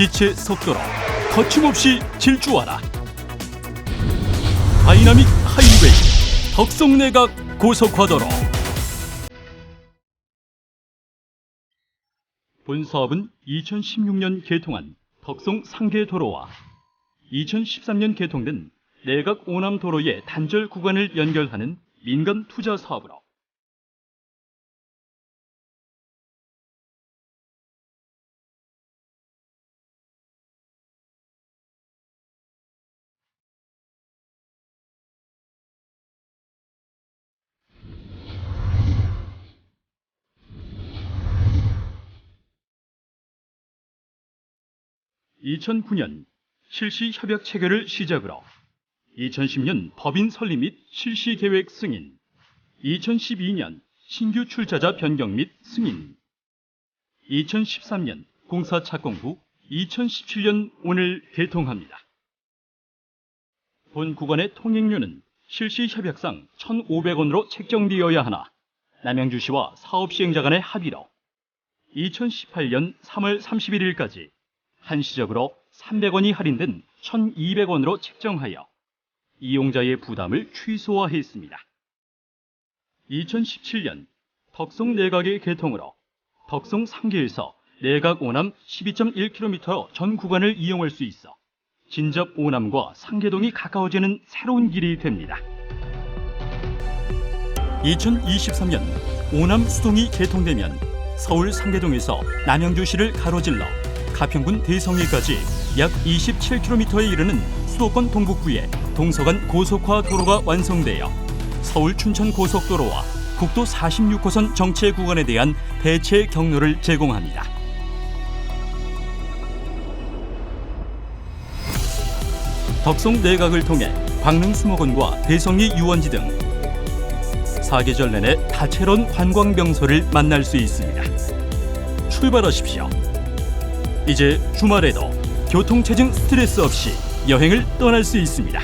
빛의 속도로 거침없이 질주하라. 다이나믹 하이웨이 덕성내각 고속화도로 본 사업은 2016년 개통한 덕성 상계도로와 2013년 개통된 내각 오남도로의 단절 구간을 연결하는 민간 투자 사업으로 2009년 실시 협약 체결을 시작으로 2010년 법인 설립 및 실시 계획 승인, 2012년 신규 출자자 변경 및 승인, 2013년 공사 착공 후 2017년 오늘 개통합니다. 본 구간의 통행료는 실시 협약상 1,500원으로 책정되어야 하나 남양주시와 사업 시행자 간의 합의로 2018년 3월 31일까지 한시적으로 300원이 할인된 1,200원으로 책정하여 이용자의 부담을 최소화했습니다. 2017년 덕성 내각의 개통으로 덕성 상계에서 내각 오남 12.1km 전 구간을 이용할 수 있어 진접 오남과 상계동이 가까워지는 새로운 길이 됩니다. 2023년 오남 수동이 개통되면 서울 상계동에서 남양주시를 가로질러 가평군 대성리까지 약 27km에 이르는 수도권 동북부의 동서간 고속화 도로가 완성되어 서울 춘천 고속도로와 국도 46호선 정체 구간에 대한 대체 경로를 제공합니다. 덕성 내각을 통해 광릉 수목원과 대성리 유원지 등 사계절 내내 다채로운 관광 명소를 만날 수 있습니다. 출발하십시오. 이제 주말에도 교통체증 스트레스 없이 여행을 떠날 수 있습니다.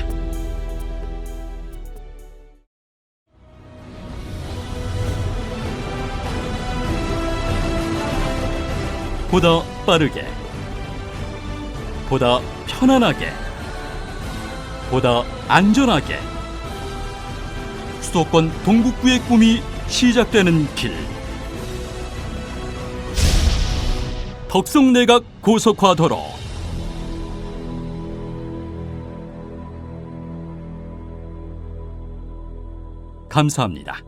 보다 빠르게, 보다 편안하게, 보다 안전하게 수도권 동북부의 꿈이 시작되는 길. 덕성내각 고속화도로 감사합니다.